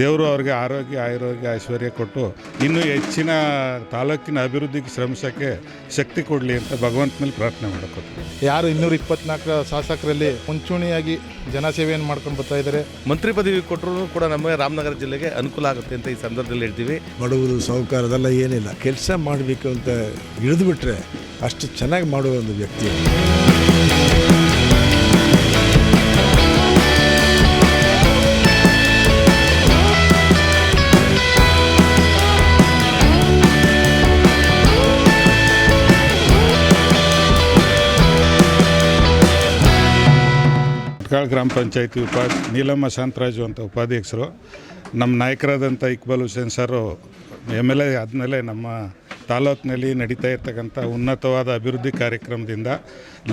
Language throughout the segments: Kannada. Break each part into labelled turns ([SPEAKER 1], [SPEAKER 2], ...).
[SPEAKER 1] ದೇವರು ಅವ್ರಿಗೆ ಆರೋಗ್ಯ ಆರೋಗ್ಯ ಐಶ್ವರ್ಯ ಕೊಟ್ಟು ಇನ್ನೂ ಹೆಚ್ಚಿನ ತಾಲೂಕಿನ ಅಭಿವೃದ್ಧಿಗೆ ಶ್ರಮಿಸೋಕ್ಕೆ ಶಕ್ತಿ ಕೊಡಲಿ ಅಂತ ಭಗವಂತ ಮೇಲೆ ಪ್ರಾರ್ಥನೆ ಮಾಡ್ಕೋತೀವಿ.
[SPEAKER 2] ಯಾರು ಇನ್ನೂರ ಇಪ್ಪತ್ನಾಲ್ಕರ ಶಾಸಕರಲ್ಲಿ ಮುಂಚೂಣಿಯಾಗಿ ಜನಸೇವೆಯನ್ನು ಮಾಡ್ಕೊಂಡು ಬರ್ತಾ ಇದ್ದಾರೆ.
[SPEAKER 3] ಮಂತ್ರಿ ಪದವಿ ಕೊಟ್ಟರು ಕೂಡ ನಮ್ಮ ರಾಮನಗರ ಜಿಲ್ಲೆಗೆ ಅನುಕೂಲ ಆಗುತ್ತೆ ಅಂತ ಈ ಸಂದರ್ಭದಲ್ಲಿ ಹೇಳ್ತೀವಿ.
[SPEAKER 4] ಬಡವರು ಸಾಹುಕಾರದೆಲ್ಲ ಏನಿಲ್ಲ. ಕೆಲಸ ಮಾಡಬೇಕು ಅಂತ ಇಳಿದುಬಿಟ್ರೆ ಅಷ್ಟು ಚೆನ್ನಾಗಿ ಮಾಡುವ ಒಂದು ವ್ಯಕ್ತಿ.
[SPEAKER 1] ಭಟ್ಕಾಳ ಗ್ರಾಮ ಪಂಚಾಯತಿ ಉಪಾ ನೀಲಮ್ಮ ಶಾಂತರಾಜು ಅಂತ ಉಪಾಧ್ಯಕ್ಷರು ನಮ್ಮ ನಾಯಕರಾದಂಥ Iqbal Hussain sir M L A ಆದಮೇಲೆ ನಮ್ಮ ತಾಲೂಕಿನಲ್ಲಿ ನಡೀತಾ ಇರ್ತಕ್ಕಂಥ ಉನ್ನತವಾದ ಅಭಿವೃದ್ಧಿ ಕಾರ್ಯಕ್ರಮದಿಂದ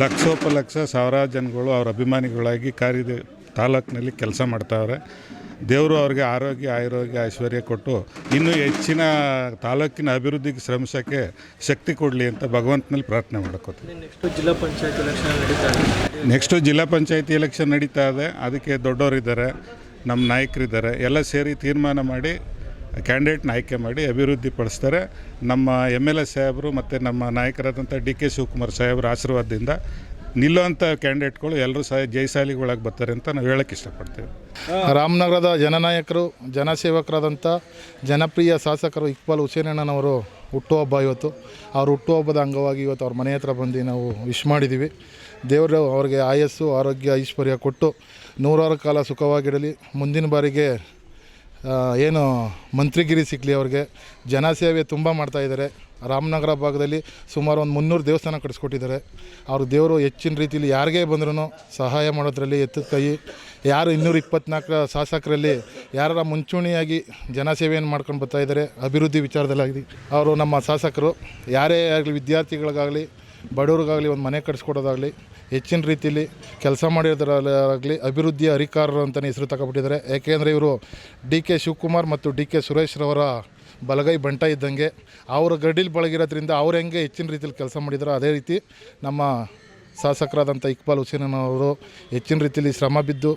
[SPEAKER 1] ಲಕ್ಷೋಪಲಕ್ಷ ಸಾವಿರಾರು ಜನಗಳು ಅವರ ಅಭಿಮಾನಿಗಳಾಗಿ ಕಾರ್ಯದ ತಾಲೂಕಿನಲ್ಲಿ ಕೆಲಸ ಮಾಡ್ತಾವ್ರೆ. ದೇವರು ಅವ್ರಿಗೆ ಆರೋಗ್ಯ ಆರೋಗ್ಯ ಐಶ್ವರ್ಯ ಕೊಟ್ಟು ಇನ್ನೂ ಹೆಚ್ಚಿನ ತಾಲೂಕಿನ ಅಭಿವೃದ್ಧಿಗೆ ಶ್ರಮಿಸೋಕ್ಕೆ ಶಕ್ತಿ ಕೊಡಲಿ ಅಂತ ಭಗವಂತನಲ್ಲಿ ಪ್ರಾರ್ಥನೆ ಮಾಡ್ಕೋತೀವಿ.
[SPEAKER 5] ನೆಕ್ಸ್ಟ್ ಜಿಲ್ಲಾ ಪಂಚಾಯತ್ ಎಲೆಕ್ಷನ್ ನಡೀತಾ ಇದೆ.
[SPEAKER 1] ನೆಕ್ಸ್ಟು ಜಿಲ್ಲಾ ಪಂಚಾಯತಿ ಎಲೆಕ್ಷನ್ ನಡೀತಾ ಇದೆ. ಅದಕ್ಕೆ ದೊಡ್ಡವರಿದ್ದಾರೆ ನಮ್ಮ ನಾಯಕರಿದ್ದಾರೆ. ಎಲ್ಲ ಸೇರಿ ತೀರ್ಮಾನ ಮಾಡಿ ಕ್ಯಾಂಡಿಡೇಟ್ನ ಆಯ್ಕೆ ಮಾಡಿ ಅಭಿವೃದ್ಧಿ ಪಡಿಸ್ತಾರೆ. ನಮ್ಮ ಎಂ ಎಲ್ ಎ ಸಾಹೇಬರು ಮತ್ತು ನಮ್ಮ ನಾಯಕರಾದಂಥ ಡಿ ಕೆ ಶಿವಕುಮಾರ್ ಸಾಹೇಬರ ಆಶೀರ್ವಾದದಿಂದ ನಿಲ್ಲುವಂಥ ಕ್ಯಾಂಡಿಡೇಟ್ಗಳು ಎಲ್ಲರೂ ಸಹ ಜಯಶಾಲಿಗಳಾಗಿ ಬರ್ತಾರೆ ಅಂತ ನಾವು ಹೇಳೋಕ್ಕೆ ಇಷ್ಟಪಡ್ತೀವಿ.
[SPEAKER 2] ರಾಮನಗರದ ಜನನಾಯಕರು, ಜನಸೇವಕರಾದಂಥ ಜನಪ್ರಿಯ ಶಾಸಕರು ಇಕ್ಬಾಲ್ ಹುಸೇನಣ್ಣನವರು ಹುಟ್ಟುಹಬ್ಬ ಇವತ್ತು. ಅವ್ರ ಹುಟ್ಟುಹಬ್ಬದ ಅಂಗವಾಗಿ ಇವತ್ತು ಅವ್ರ ಮನೆ ಹತ್ರ ಬಂದು ನಾವು ವಿಶ್ ಮಾಡಿದ್ದೀವಿ. ದೇವರು ಅವ್ರಿಗೆ ಆಯಸ್ಸು, ಆರೋಗ್ಯ, ಐಶ್ವರ್ಯ ಕೊಟ್ಟು ನೂರಾರು ಕಾಲ ಸುಖವಾಗಿಡಲಿ ಮುಂದಿನ ಬಾರಿಗೆ ಏನು ಮಂತ್ರಿಗಿರಿ ಸಿಗಲಿ ಅವ್ರಿಗೆ. ಜನಸೇವೆ ತುಂಬ ಮಾಡ್ತಾಯಿದ್ದಾರೆ ರಾಮನಗರ ಭಾಗದಲ್ಲಿ ಸುಮಾರು ಒಂದು ಮುನ್ನೂರು ದೇವಸ್ಥಾನ ಕಟ್ಟಿಸ್ಕೊಟ್ಟಿದ್ದಾರೆ ಅವ್ರ ದೇವರು ಹೆಚ್ಚಿನ ರೀತಿಯಲ್ಲಿ ಯಾರಿಗೇ ಬಂದ್ರೂ ಸಹಾಯ ಮಾಡೋದ್ರಲ್ಲಿ ಎತ್ತದ ಕೈ. ಯಾರು ಇನ್ನೂರ ಇಪ್ಪತ್ನಾಲ್ಕು ಶಾಸಕರಲ್ಲಿ ಯಾರ ಮುಂಚೂಣಿಯಾಗಿ ಜನಸೇವೆಯನ್ನು ಮಾಡ್ಕೊಂಡು ಬರ್ತಾ ಇದ್ದಾರೆ, ಅಭಿವೃದ್ಧಿ ವಿಚಾರದಲ್ಲಾಗಲಿ. ಅವರು ನಮ್ಮ ಶಾಸಕರು, ಯಾರೇ ಆಗಲಿ ವಿದ್ಯಾರ್ಥಿಗಳಿಗಾಗಲಿ ಬಡವ್ರಿಗಾಗಲಿ, ಒಂದು ಮನೆ ಕಟ್ಸ್ಕೊಡೋದಾಗಲಿ, ಹೆಚ್ಚಿನ ರೀತಿಯಲ್ಲಿ ಕೆಲಸ ಮಾಡಿರೋದ್ರಲ್ಲಾಗಲಿ ಅಭಿವೃದ್ಧಿ ಅಧಿಕಾರರು ಅಂತಲೇ ಹೆಸರು ತಗೊಬಿಟ್ಟಿದ್ದಾರೆ ಏಕೆಂದರೆ ಇವರು ಡಿ ಕೆ ಶಿವಕುಮಾರ್ ಮತ್ತು ಡಿ ಕೆ ಸುರೇಶ್ರವರ ಬಲಗೈ ಬಂಟ ಇದ್ದಂಗೆ ಅವರ ಗಡಿಲಿ ಬಳಗಿರೋದ್ರಿಂದ ಅವ್ರು ಹೆಂಗೆ ಹೆಚ್ಚಿನ ರೀತಿಯಲ್ಲಿ ಕೆಲಸ ಮಾಡಿದಾರೋ ಅದೇ ರೀತಿ ನಮ್ಮ ಶಾಸಕರಾದಂಥ ಇಕ್ಬಾಲ್ ಹುಸೇನವರು ಹೆಚ್ಚಿನ ರೀತಿಯಲ್ಲಿ ಶ್ರಮ ಬಿದ್ದು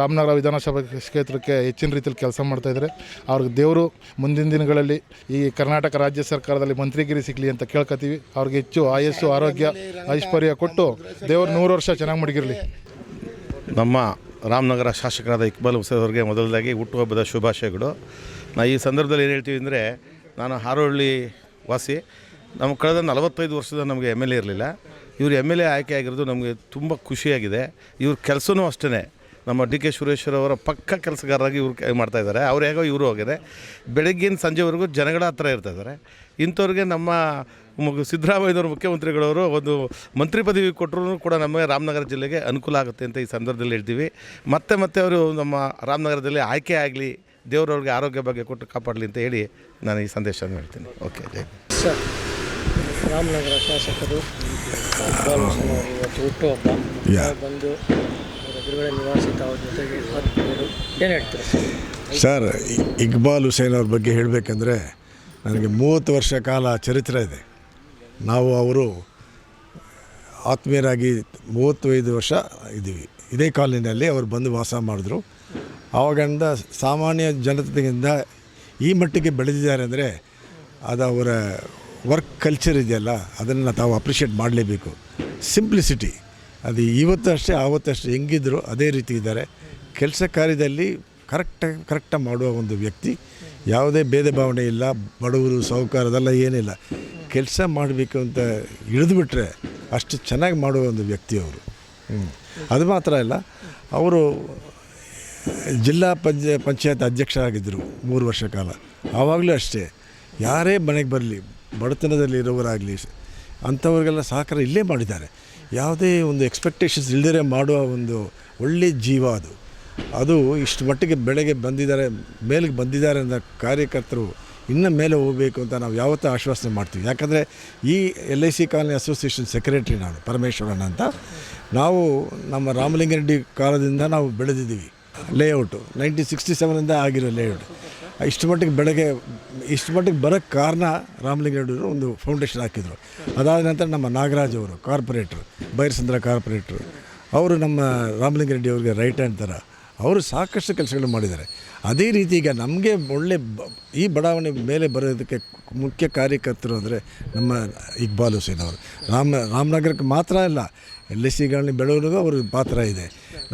[SPEAKER 2] ರಾಮನಗರ ವಿಧಾನಸಭಾ ಕ್ಷೇತ್ರಕ್ಕೆ ಹೆಚ್ಚಿನ ರೀತಿಯಲ್ಲಿ ಕೆಲಸ ಮಾಡ್ತಾಯಿದ್ದಾರೆ ಅವ್ರಿಗೆ ದೇವರು ಮುಂದಿನ ದಿನಗಳಲ್ಲಿ ಈ ಕರ್ನಾಟಕ ರಾಜ್ಯ ಸರ್ಕಾರದಲ್ಲಿ ಮಂತ್ರಿಗಿರಿ ಸಿಗಲಿ ಅಂತ ಕೇಳ್ಕೊತೀವಿ ಅವ್ರಿಗೆ ಹೆಚ್ಚು ಆಯಸ್ಸು, ಆರೋಗ್ಯ, ಐಶ್ವರ್ಯ ಕೊಟ್ಟು ದೇವರು ನೂರು ವರ್ಷ ಚೆನ್ನಾಗಿ ಮಡಗಿರಲಿ.
[SPEAKER 3] ನಮ್ಮ ರಾಮನಗರ ಶಾಸಕರಾದ ಇಕ್ಬಾಲ್ ಹುಸೇನ್ ಅವರಿಗೆ ಮೊದಲದಾಗಿ ಹುಟ್ಟುಹಬ್ಬದ ಶುಭಾಶಯಗಳು. ನಾ ಈ ಸಂದರ್ಭದಲ್ಲಿ ಏನು ಹೇಳ್ತೀವಿ ಅಂದರೆ, ನಾನು ಹಾರೋಹಳ್ಳಿ ವಾಸಿ. ನಮ್ಮ ಕಳೆದ ನಲವತ್ತೈದು ವರ್ಷದ ನಮಗೆ ಎಂ ಎಲ್ ಎ ಇರಲಿಲ್ಲ. ಇವರು ಎಂ ಎಲ್ ಎ ಆಯ್ಕೆ ಆಗಿರೋದು ನಮಗೆ ತುಂಬ ಖುಷಿಯಾಗಿದೆ. ಇವ್ರ ಕೆಲಸನೂ ಅಷ್ಟೇ ನಮ್ಮ ಡಿ ಕೆ ಸುರೇಶ್ವರ ಅವರ ಪಕ್ಕ ಕೆಲಸಗಾರರಾಗಿ ಇವ್ರು ಕೆ- ಮಾಡ್ತಾ ಇದ್ದಾರೆ. ಅವ್ರು ಹೇಗೋ ಇವರು ಹೋಗಿದೆ. ಬೆಳಗ್ಗಿನ ಸಂಜೆವರೆಗೂ ಜನಗಳ ಹತ್ರ ಇರ್ತಾ ಇದ್ದಾರೆ. ಇಂಥವ್ರಿಗೆ ನಮ್ಮ ಮಗು ಸಿದ್ದರಾಮಯ್ಯನವರು ಮುಖ್ಯಮಂತ್ರಿಗಳವರು ಒಂದು ಮಂತ್ರಿ ಪದವಿ ಕೊಟ್ಟರು ಕೂಡ ನಮಗೆ ರಾಮನಗರ ಜಿಲ್ಲೆಗೆ ಅನುಕೂಲ ಆಗುತ್ತೆ ಅಂತ ಈ ಸಂದರ್ಭದಲ್ಲಿ ಹೇಳ್ತೀವಿ. ಮತ್ತೆ ಮತ್ತೆ ಅವರು ನಮ್ಮ ರಾಮನಗರದಲ್ಲಿ ಆಯ್ಕೆ ಆಗಲಿ ದೇವರವ್ರಿಗೆ ಆರೋಗ್ಯ ಬಗ್ಗೆ ಕೊಟ್ಟು ಕಾಪಾಡಲಿ ಅಂತ ಹೇಳಿ ನಾನು ಈ ಸಂದೇಶವನ್ನು ಹೇಳ್ತೀನಿ. ಓಕೆ ಜೈ
[SPEAKER 5] ಸರ್ ರಾಮನಗರ ಶಾಸಕರು. ಬಂದು ನಿವಾಸಿತ ಜೊತೆಗೆ ಏನು ಸರ್?
[SPEAKER 4] ಇಕ್ಬಾಲ್ ಹುಸೇನ್ ಅವ್ರ ಬಗ್ಗೆ ಹೇಳಬೇಕಂದ್ರೆ ನನಗೆ ಮೂವತ್ತು ವರ್ಷ ಕಾಲ ಚರಿತ್ರೆ ಇದೆ. ನಾವು ಅವರು ಆತ್ಮೀಯರಾಗಿ ಮೂವತ್ತೈದು ವರ್ಷ ಇದ್ದೀವಿ. ಇದೇ ಕಾಲೋನಿಯಲ್ಲಿ ಅವರು ಬಂದು ವಾಸ ಮಾಡಿದ್ರು. ಆವಾಗಿಂದ ಸಾಮಾನ್ಯ ಜನತೆಯಿಂದ ಈ ಮಟ್ಟಿಗೆ ಬೆಳೆದಿದ್ದಾರೆ ಅಂದರೆ ಅದು ಅವರ ವರ್ಕ್ ಕಲ್ಚರ್ ಇದೆಯಲ್ಲ, ಅದನ್ನು ತಾವು ಅಪ್ರಿಷಿಯೇಟ್ ಮಾಡಲೇಬೇಕು. ಸಿಂಪ್ಲಿಸಿಟಿ ಅದು ಇವತ್ತು ಅಷ್ಟೇ ಆವತ್ತಷ್ಟೇ ಹೆಂಗಿದ್ರು ಅದೇ ರೀತಿ ಇದ್ದಾರೆ. ಕೆಲಸ ಕಾರ್ಯದಲ್ಲಿ ಕರೆಕ್ಟಾಗಿ ಕರೆಕ್ಟಾಗಿ ಮಾಡುವ ಒಂದು ವ್ಯಕ್ತಿ, ಯಾವುದೇ ಭೇದ ಭಾವನೆ ಇಲ್ಲ, ಬಡವರು ಸಾಹುಕಾರದೆಲ್ಲ ಏನಿಲ್ಲ. ಕೆಲಸ ಮಾಡಬೇಕು ಅಂತ ಇಳಿದುಬಿಟ್ರೆ ಅಷ್ಟು ಚೆನ್ನಾಗಿ ಮಾಡುವ ಒಂದು ವ್ಯಕ್ತಿ ಅವರು. ಅದು ಮಾತ್ರ ಅಲ್ಲ, ಅವರು ಜಿಲ್ಲಾ ಪಂಚ, ಪಂಚಾಯತ್ ಅಧ್ಯಕ್ಷರಾಗಿದ್ದರು ಮೂರು ವರ್ಷ ಕಾಲ. ಆವಾಗಲೂ ಅಷ್ಟೇ. ಯಾರೇ ಮನೆಗೆ ಬರಲಿ, ಬಡತನದಲ್ಲಿ ಇರೋರಾಗಲಿ ಅಂಥವ್ರಿಗೆಲ್ಲ ಸಹಕಾರ ಇಲ್ಲೇ ಮಾಡಿದ್ದಾರೆ. ಯಾವುದೇ ಒಂದು ಎಕ್ಸ್ಪೆಕ್ಟೇಷನ್ಸ್ ಇಲ್ಲದೇ ಮಾಡುವ ಒಂದು ಒಳ್ಳೆಯ ಜೀವ ಅದು. ಅದು ಇಷ್ಟು ಮಟ್ಟಿಗೆ ಬೆಳೆಗೆ ಬಂದಿದ್ದಾರೆ ಮೇಲಿಗೆ ಬಂದಿದ್ದಾರೆ ಅಂತ ಕಾರ್ಯಕರ್ತರು ಇನ್ನು ಮೇಲೆ ಹೋಗಬೇಕು ಅಂತ ನಾವು ಯಾವತ್ತೂ ಆಶ್ವಾಸನೆ ಮಾಡ್ತೀವಿ. ಯಾಕಂದರೆ ಈ L I C colony association secretary ನಾನು ಪರಮೇಶ್ವರಣ್ಣ ಅಂತ. ನಾವು ನಮ್ಮ ರಾಮಲಿಂಗರೆಡ್ಡಿ ಕಾಲದಿಂದ ನಾವು ಬೆಳೆದಿದ್ದೀವಿ. ಲೇಔಟು ನೈನ್ಟೀನ್ ಸಿಕ್ಸ್ಟಿ ಸೆವೆನಿಂದ ಆಗಿರೋ ಲೇಔಟ್ ಇಷ್ಟು ಮಟ್ಟಿಗೆ ಬೆಳಗ್ಗೆ, ಇಷ್ಟು ಮಟ್ಟಿಗೆ ಬರೋಕ್ಕೆ ಕಾರಣ ರಾಮಲಿಂಗಾರೆಡ್ಡಿಯವರು ಒಂದು ಫೌಂಡೇಶನ್ ಹಾಕಿದರು. ಅದಾದ ನಂತರ ನಮ್ಮ ನಾಗರಾಜ್ ಅವರು ಕಾರ್ಪೊರೇಟ್ರು ಬೈರಸಂದ್ರ ಕಾರ್ಪೊರೇಟ್ರು ಅವರು ನಮ್ಮ ರಾಮಲಿಂಗಾರೆಡ್ಡಿ ಅವ್ರಿಗೆ ರೈಟ್ ಹ್ಯಾಂಡ್ ಥರ ಅವರು ಸಾಕಷ್ಟು ಕೆಲಸಗಳು ಮಾಡಿದ್ದಾರೆ. ಅದೇ ರೀತಿ ಈಗ ನಮಗೆ ಒಳ್ಳೆ ಈ ಬಡಾವಣೆ ಮೇಲೆ ಬರೋದಕ್ಕೆ ಮುಖ್ಯ ಕಾರ್ಯಕರ್ತರು ಅಂದರೆ ನಮ್ಮ ಇಕ್ಬಾಲ್ ಹುಸೇನ್ ಅವರು. ರಾಮ, ರಾಮನಗರಕ್ಕೆ ಮಾತ್ರ ಅಲ್ಲ, ಎಲ್ ಎಸ್ ಸಿಗಳನ್ನ ಬೆಳವಣಿಗೂ ಅವ್ರ ಪಾತ್ರ ಇದೆ.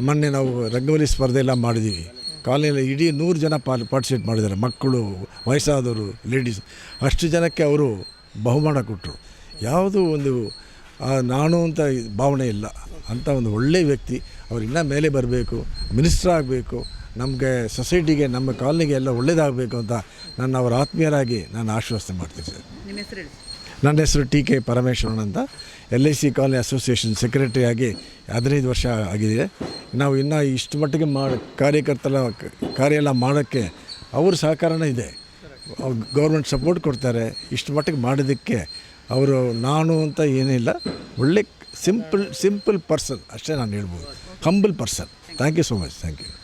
[SPEAKER 4] ಮೊನ್ನೆ ನಾವು ರಂಗೋಲಿ ಸ್ಪರ್ಧೆ ಎಲ್ಲ ಮಾಡಿದ್ದೀವಿ ಕಾಲನಿಯಲ್ಲಿ ಇಡೀ ನೂರು ಜನ ಪಾಲ್ ಪಾರ್ಟಿಸಿಪೇಟ್ ಮಾಡಿದ್ದಾರೆ. ಮಕ್ಕಳು, ವಯಸ್ಸಾದವರು ಲೇಡೀಸ್ ಅಷ್ಟು ಜನಕ್ಕೆ ಅವರು ಬಹುಮಾನ ಕೊಟ್ಟರು ಯಾವುದೂ ಒಂದು ನಾನು ಅಂತ ಭಾವನೆ ಇಲ್ಲ. ಅಂಥ ಒಂದು ಒಳ್ಳೆಯ ವ್ಯಕ್ತಿ, ಅವ್ರು ಇನ್ನೂ ಮೇಲೆ ಬರಬೇಕು ಮಿನಿಸ್ಟ್ರ್ ಆಗಬೇಕು, ನಮಗೆ ಸೊಸೈಟಿಗೆ ನಮ್ಮ ಕಾಲನಿಗೆ ಎಲ್ಲ ಒಳ್ಳೇದಾಗಬೇಕು ಅಂತ ನನ್ನ ಅವರ ಆತ್ಮೀಯರಾಗಿ ನಾನು ಆಶ್ವಾಸನೆ ಮಾಡ್ತೀನಿ ಸರ್. ನನ್ನ ಹೆಸರು ಟಿ ಕೆ ಪರಮೇಶ್ವರನ್ ಅಂತ. L I C colony association ಸೆಕ್ರೆಟರಿಯಾಗಿ ಹದಿನೈದು ವರ್ಷ ಆಗಿದೆ. ನಾವು ಇನ್ನೂ ಇಷ್ಟು ಮಟ್ಟಿಗೆ ಮಾಡಿ ಕಾರ್ಯಕರ್ತರ ಕಾರ್ಯ ಎಲ್ಲ ಮಾಡೋಕ್ಕೆ ಅವ್ರ ಸಹಕಾರನೇ ಇದೆ. ಗೌರ್ಮೆಂಟ್ ಸಪೋರ್ಟ್ ಕೊಡ್ತಾರೆ. ಇಷ್ಟು ಮಟ್ಟಿಗೆ ಮಾಡೋದಕ್ಕೆ ಅವರು ನಾನು ಅಂತ ಏನಿಲ್ಲ. ಒಳ್ಳೆ ಸಿಂಪಲ್ ಸಿಂಪಲ್ ಪರ್ಸನ್ ಅಷ್ಟೇ ನಾನು ಹೇಳ್ಬೋದು. Humble person. Thank you so much thank you